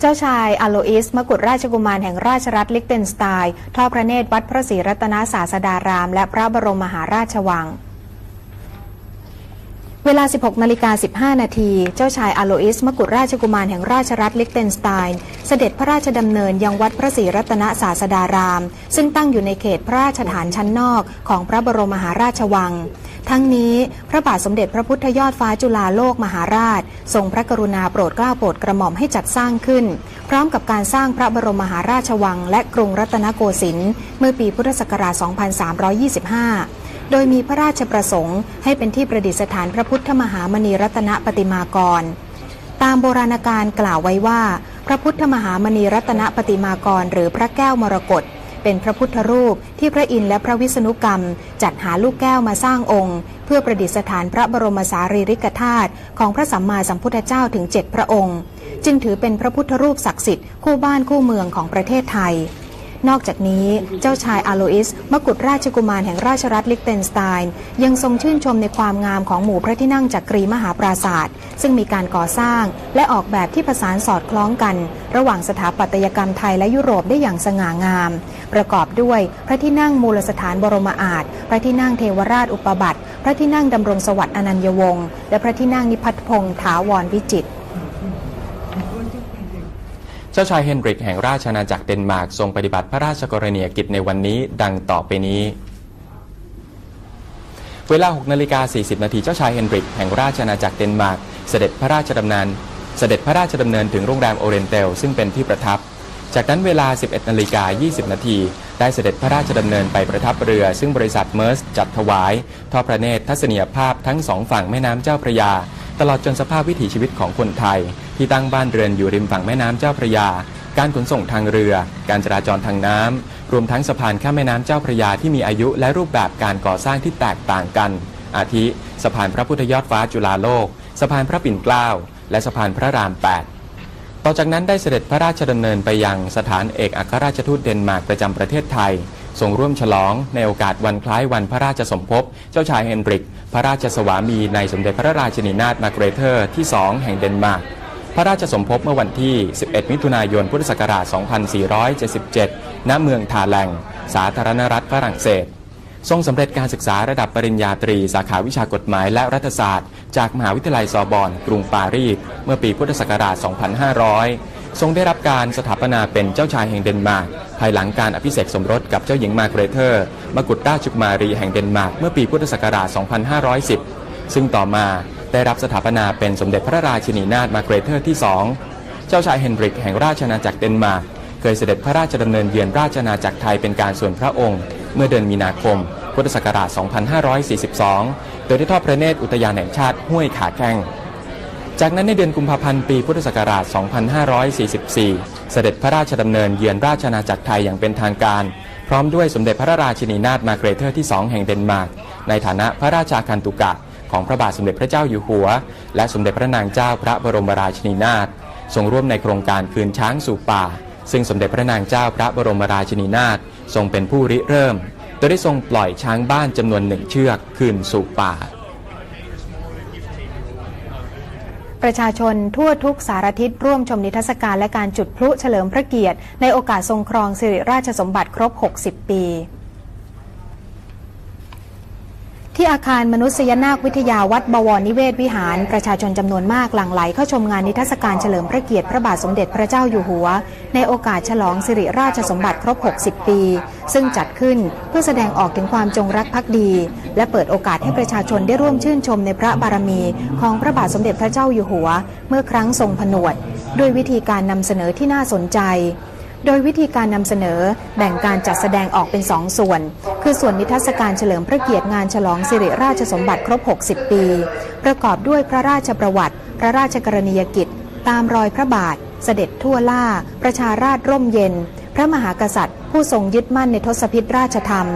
เจ้าชายอโลอิสมกุฎราชกุมารแห่งราชรัฐลิกเทนสไตน์ทอดพระเนตรวัดพระศรีรัตนศาสดาราม และพระบรมมหาราชวังเวลา 16นาฬิกา15 นาที เจ้าชายอโลอิส มกุฎราชกุมารแห่งราชรัฐลิกเทนสไตน์ เสด็จพระราชดำเนินยังวัดพระศรีรัตนศาสดาราม ซึ่งตั้งอยู่ในเขตพระราชฐานชั้นนอกของพระบรมมหาราชวัง ทั้งนี้พระบาทสมเด็จพระพุทธยอดฟ้าจุฬาโลกมหาราช ทรงพระกรุณาโปรดเกล้าโปรดกระหม่อมให้จัดสร้างขึ้น พร้อมกับการสร้างพระบรมมหาราชวัง และกรุงรัตนโกสินทร์เมื่อปีพุทธศักราช 2325โดยมีพระราชประสงค์ให้เป็นที่ประดิษฐานพระพุทธมหามณีรัตนปฏิมากร ตามโบราณการกล่าวไว้ว่า พระพุทธมหามณีรัตนปฏิมากร หรือพระแก้วมรกต เป็นพระพุทธรูปที่พระอินทร์และพระวิษณุกรรม จัดหาลูกแก้วมาสร้างองค์ เพื่อประดิษฐานพระบรมสารีริกธาตุของพระสัมมาสัมพุทธเจ้าถึงเจ็ดพระองค์ จึงถือเป็นพระพุทธรูปศักดิ์สิทธิ์คู่บ้านคู่เมืองของประเทศไทย นอกจากนี้เจ้าชายอาโลอิส มกุฎราชกุมารแห่งราชรัฐลิกเทนสไตน์ยังทรงชื่นชมในความงามของหมู่พระที่นั่งจักรีมหาปราศาสตร์ซึ่งมีการก่อสร้างและออกแบบที่ประสานสอดคล้องกัน ระหว่างสถาปัตยกรรมไทยและยุโรปได้อย่างสง่างาม ประกอบด้วยพระที่นั่งมูลสถานบรมอาจพระที่นั่งเทวราชอุปบัติ พระที่นั่งดำรงสวัสดิ์อนัญยวงศ์และพระที่นั่งนิพัฒพงษ์ถาวรวิจิตร เจ้าชายเฮนริกแห่งราชอาณาจักรเดนมาร์กทรงปฏิบัติพระราชกรณียกิจในวันนี้ดังต่อไปนี้ เวลา 6 นาฬิกา 40 นาทีเจ้าชายเฮนริกแห่งราชอาณาจักรเดนมาร์กเสด็จพระราชดำเนิน เสด็จพระราชดำเนินถึงโรงแรมโอเรนเตลซึ่งเป็นที่ประทับ จากนั้นเวลา 11 นาฬิกา 20 นาทีได้เสด็จพระราชดำเนินไปประทับเรือ ซึ่งบริษัทเมอร์สจัดถวายทอดพระเนตรทัศนียภาพทั้งสองฝั่งแม่น้ำเจ้าพระยา ตลอดจนสภาพวิถีชีวิตของคนไทย ที่ตั้งบ้านเรือนอยู่ริมฝั่งแม่น้ำเจ้าพระยา การขนส่งทางเรือ การจราจรทางน้ำรวมทั้งสะพานข้ามแม่น้ำเจ้าพระยาที่มีอายุและรูปแบบการก่อสร้างที่แตกต่างกัน อาทิ สะพานพระพุทธยอดฟ้าจุฬาโลก สะพานพระปิ่นเกล้า และสะพานพระราม 8 ต่อจากนั้นได้เสด็จพระราชดำเนินไปยังสถานเอกอัครราชทูตเดนมาร์กประจำประเทศไทยทรงร่วมฉลองในโอกาสวันคล้ายวันพระราชสมภพ เจ้าชายเฮนริก พระราชสวามีในสมเด็จพระราชินีนาถมาเกรเทอร์ที่2แห่งเดนมาร์ก พระราชสมภพเมื่อวันที่ 11 มิถุนายน พุทธศักราช 2477 ณ เมืองทาแลง สาธารณรัฐฝรั่งเศส ทรงสำเร็จการศึกษาระดับปริญญาตรี สาขาวิชากฎหมายและรัฐศาสตร์ จากมหาวิทยาลัยซอร์บอน กรุงปารีส เมื่อปีพุทธศักราช 2500 ทรงได้รับการสถาปนาเป็นเจ้าชายแห่งเดนมาร์ก ภายหลังการอภิเษกสมรสกับเจ้าหญิงมาเกรเทอร์ มกุฎราชกุมารีแห่งเดนมาร์ก เมื่อปีพุทธศักราช 2510 ซึ่งต่อมา ได้รับสถาปนาเป็นสมเด็จพระราชินีนาถมาเกรเทอร์ที่ 2 เจ้าชายเฮนริกแห่งราชอาณาจักรเดนมาร์กเคยเสด็จพระราชดำเนินเยือนราชอาณาจักรไทยเป็นการส่วนพระองค์ เมื่อเดือนมีนาคม พุทธศักราช 2542 โดยได้ทอดพระเนตรอุทยานแห่งชาติห้วยขาแข้งจากนั้นในเดือนกุมภาพันธ์ปีพุทธศักราช 2544 เสด็จพระราชดำเนินเยือนราชอาณาจักรไทยอย่างเป็นทางการ พร้อมด้วยสมเด็จพระราชินีนาถมาเกรเทอร์ที่ 2 แห่งเดนมาร์กในฐานะพระราชาคันตุกะ ของพระบาทสมเด็จพระเจ้าอยู่หัว และสมเด็จพระนางเจ้าพระบรมราชินีนาถทรงร่วมในโครงการคืนช้างสู่ป่า ซึ่งสมเด็จพระนางเจ้าพระบรมราชินีนาถทรงเป็นผู้ริเริ่ม โดยได้ทรงปล่อยช้างบ้านจำนวนหนึ่งเชือกคืนสู่ป่าประชาชนทั่วทุกสารทิศร่วมชมนิทรรศการและการจุดพลุเฉลิมพระเกียรติ ในโอกาสทรงครองสิริราชสมบัติครบ 60 ปี ที่อาคารมนุษยนาควิทยาวัดบวรนิเวศวิหาร ประชาชนจำนวนมากหลั่งไหลเข้าชมงานนิทรรศการเฉลิมพระเกียรติพระบาทสมเด็จพระเจ้าอยู่หัว ในโอกาสฉลองสิริราชสมบัติครบ 60 ปี ซึ่งจัดขึ้นเพื่อแสดงออกถึงความจงรักภักดี และเปิดโอกาสให้ประชาชนได้ร่วมชื่นชมในพระบารมีของพระบาทสมเด็จพระเจ้าอยู่หัว เมื่อครั้งทรงผนวด ด้วยวิธีการนำเสนอที่น่าสนใจ โดยวิธีการนำเสนอแบ่งการจัดแสดงออกเป็นสองส่วน คือส่วนนิทรรศการเฉลิมพระเกียรติงานฉลองสิริราชสมบัติครบ 60 ปี ประกอบด้วยพระราชประวัติ พระราชกรณียกิจ ตามรอยพระบาท เสด็จทั่วล่า ประชาราชร่มเย็น พระมหากษัตริย์ ผู้ทรงยึดมั่นในทศพิธราชธรรม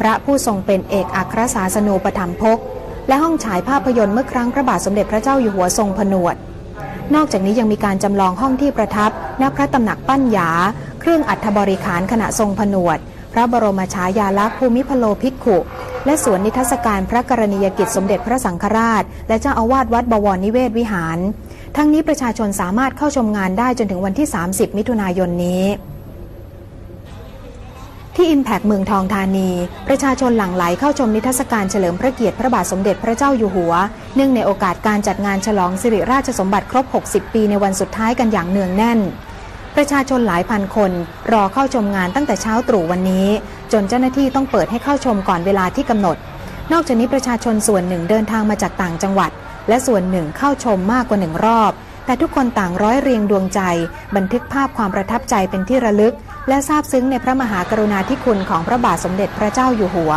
พระผู้ทรงเป็นเอกอัครศาสนูปถัมภกและห้องฉายภาพยนตร์เมื่อครั้งพระบาทสมเด็จพระเจ้าอยู่หัวทรงผนวด นอกจากนี้ยังมีการจำลองห้องที่ประทับณพระตำหนักปั้นหยา เครื่องอัฐบริขารขณะทรงผนวด พระบรมฉายาลักษณ์ภูมิพโลภิกขุ และสวนนิทรรศการพระกรณียกิจสมเด็จพระสังฆราช และเจ้าอาวาสวัดบวรนิเวศวิหาร ทั้งนี้ประชาชนสามารถเข้าชมงานได้จนถึงวันที่ 30 มิถุนายนนี้ที่ Impact เมืองทองธานี ประชาชนหลั่งไหลเข้าชมนิทรรศการเฉลิมพระเกียรติพระบาทสมเด็จพระเจ้าอยู่หัว เนื่องในโอกาสการจัดงานฉลองสิริราชสมบัติครบ 60 ปีในวันสุดท้ายกันอย่างเนืองแน่น ประชาชนหลายพันคน รอเข้าชมงานตั้งแต่เช้าตรู่วันนี้ จนเจ้าหน้าที่ต้องเปิดให้เข้าชมก่อนเวลาที่กำหนด นอกจากนี้ประชาชนส่วนหนึ่งเดินทางมาจากต่างจังหวัด และส่วนหนึ่งเข้าชมมากกว่าหนึ่งรอบ แต่ทุกคนต่างร้อยเรียงดวงใจ บันทึกภาพความประทับใจเป็นที่ระลึก และซาบซึ้งในพระมหากรุณาธิคุณของพระบาทสมเด็จพระเจ้าอยู่หัว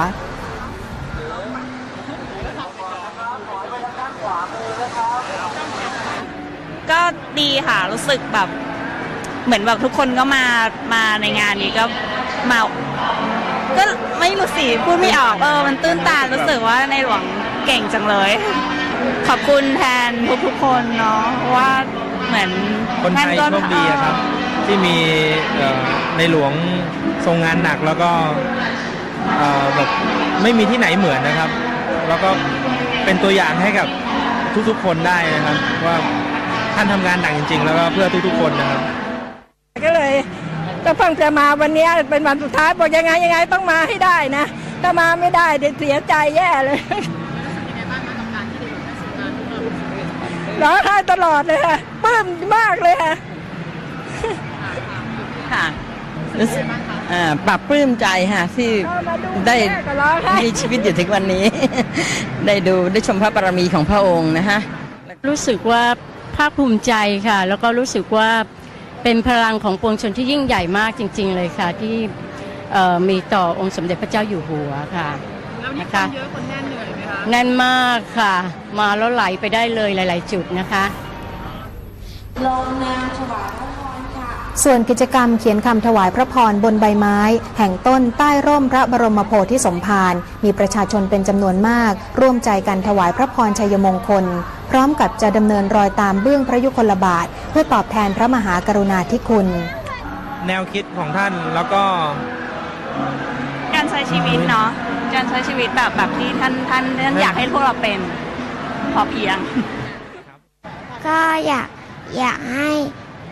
ก็ดีค่ะ รู้สึกแบบ เหมือนแบบทุกคนก็มามาในงานนี้ก็มาก็ไม่รู้สิพูดไม่ออกเออมันตื้นตารู้สึกว่าในหลวงเก่งจังเลย ขอบคุณแทนทุกๆคนเนาะเพราะว่าเหมือนคนไทยท่าก็โชคดีอะครับ ที่มีเอ่อในหลวงทรงงานหนักแล้วก็เอ่อแบบไม่มีที่ไหนเหมือนนะครับ แล้วก็เป็นตัวอย่างให้กับทุกๆคนได้นะครับ ว่าท่านทำงานหนักจริง ๆ แล้วก็เพื่อทุกๆคนนะครับ ก็เลยก็เพิ่งจะมาวันเนี้ยเป็นวันสุดท้ายบอกยังไงยังไงต้องมาให้ได้นะ ถ้ามาไม่ได้เดี๋ยวเสียใจแย่เลยร้องไห้ตลอดเลยค่ะปลื้มมากเลยค่ะค่ะรู้สึกอ่าปรับปลื้มใจค่ะที่เข้ามาดูได้แม่ก็ร้องไห้มีชีวิตอยู่ถึงวันนี้ ได้ดูได้ชมพระบารมีของพระองค์นะคะรู้สึกว่าภาคภูมิใจค่ะ แล้วก็รู้สึกว่า เป็นพลังของปวงชนที่ยิ่งใหญ่มากจริง ๆ เลยค่ะที่เอ่อมีต่อองค์สมเด็จพระเจ้าอยู่หัวค่ะนะคะเยอะคนแน่นเหนื่อยไหมคะแน่นมากค่ะ มาแล้วไหลไปได้เลยหลาย ๆ จุดนะคะ ส่วนกิจกรรมเขียนคำถวายพระพรบนใบไม้ แห่งต้นใต้ร่มพระบรมโพธิสมภารมีประชาชนเป็นจำนวนมาก ร่วมใจกันถวายพระพรชัยมงคล พร้อมกับจะดำเนินรอยตามเบื้องพระยุคลบาท เพื่อตอบแทนพระมหากรุณาธิคุณ แนวคิดของท่านแล้วก็การใช้ชีวิตเนาะการใช้ชีวิตแบบแบบที่ท่านท่านท่านอยากให้พวกเราเป็นพอเพียง ก็อยากอยากให้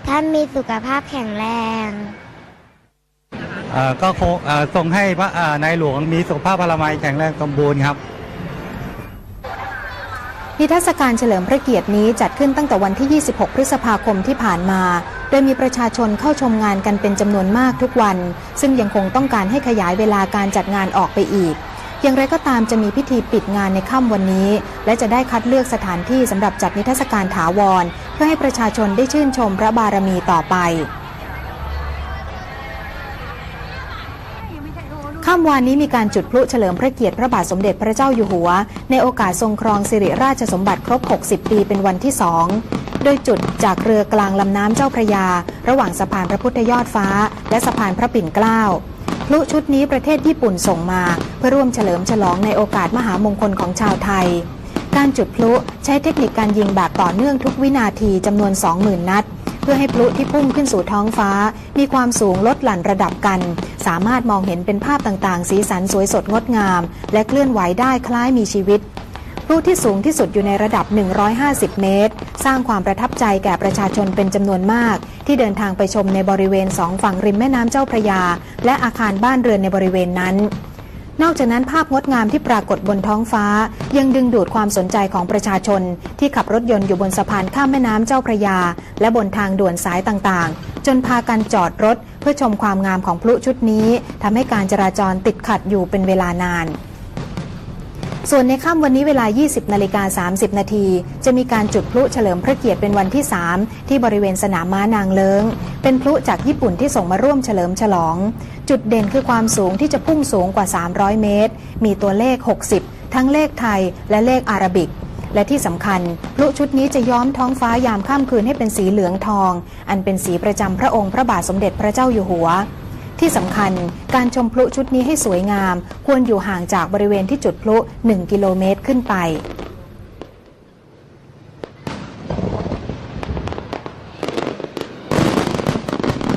ท่านมีสุขภาพแข็งแรงเอ่อก็คงเอ่อส่งให้พระเอ่อนายหลวงมีสุขภาพพลามัยแข็งแรงสมบูรณ์ครับ นิทรรศการเฉลิมพระเกียรตินี้จัดขึ้นตั้งแต่วันที่ 26 พฤษภาคมที่ผ่านมา โดยมีประชาชนเข้าชมงานกันเป็นจำนวนมากทุกวัน ซึ่งยังคงต้องการให้ขยายเวลาการจัดงานออกไปอีก อย่างไรก็ตามจะมีพิธีปิดงานในค่ำวันนี้ และจะได้คัดเลือกสถานที่สำหรับจัดนิทรรศการถาวร เพื่อให้ประชาชนได้ชื่นชมพระบารมีต่อไปค่ำวานนี้มีการจุดพลุเฉลิมพระเกียรติพระบาทสมเด็จพระเจ้าอยู่หัว ในโอกาสทรงครองสิริราชสมบัติครบ 60 ปีเป็นวันที่สองโดยจุดจากเรือกลางลำน้ำเจ้าพระยา ระหว่างสะพานพระพุทธยอดฟ้า และสะพานพระปิ่นเกล้า พลุชุดนี้ประเทศญี่ปุ่นส่งมา เพื่อร่วมเฉลิมฉลองในโอกาสมหามงคลของชาวไทย การจุดพลุใช้เทคนิคการยิงแบบต่อเนื่องทุกวินาทีจำนวน 20,000 นัด เพื่อให้พลุที่พุ่งขึ้นสู่ท้องฟ้า มีความสูงลดหลั่นระดับกัน สามารถมองเห็นเป็นภาพต่างๆ สีสันสวยสดงดงาม และเคลื่อนไหวได้คล้ายมีชีวิต พลุที่สูงที่สุดอยู่ในระดับ 150 เมตร สร้างความประทับใจแก่ประชาชนเป็นจำนวนมาก ที่เดินทางไปชมในบริเวณสองฝั่งริมแม่น้ำเจ้าพระยา และอาคารบ้านเรือนในบริเวณนั้นนอกจากนั้นภาพงดงามที่ปรากฏบนท้องฟ้า ยังดึงดูดความสนใจของประชาชน ที่ขับรถยนต์อยู่บนสะพานข้ามแม่น้ำเจ้าพระยา และบนทางด่วนสายต่างๆ จนพากันจอดรถ เพื่อชมความงามของพลุชุดนี้ทำให้การจราจรติดขัดอยู่เป็นเวลานาน ส่วนในค่ำวันนี้เวลา 20 นาฬิกา 30 นาที จะมีการจุดพลุเฉลิมพระเกียรติเป็นวันที่ 3 ที่บริเวณสนามม้านางเลิง เป็นพลุจากญี่ปุ่นที่ส่งมาร่วมเฉลิมฉลอง จุดเด่นคือความสูงที่จะพุ่งสูงกว่า 300 เมตร มีตัวเลข 60 ทั้งเลขไทยและเลขอาราบิกและที่สำคัญพลุชุดนี้จะย้อมท้องฟ้ายามค่ำคืนให้เป็นสีเหลืองทอง อันเป็นสีประจำพระองค์พระบาทสมเด็จพระเจ้าอยู่หัว ที่สำคัญการชมพลุชุดนี้ให้สวยงาม ควรอยู่ห่างจากบริเวณที่จุดพลุ 1 กิโลเมตรขึ้นไป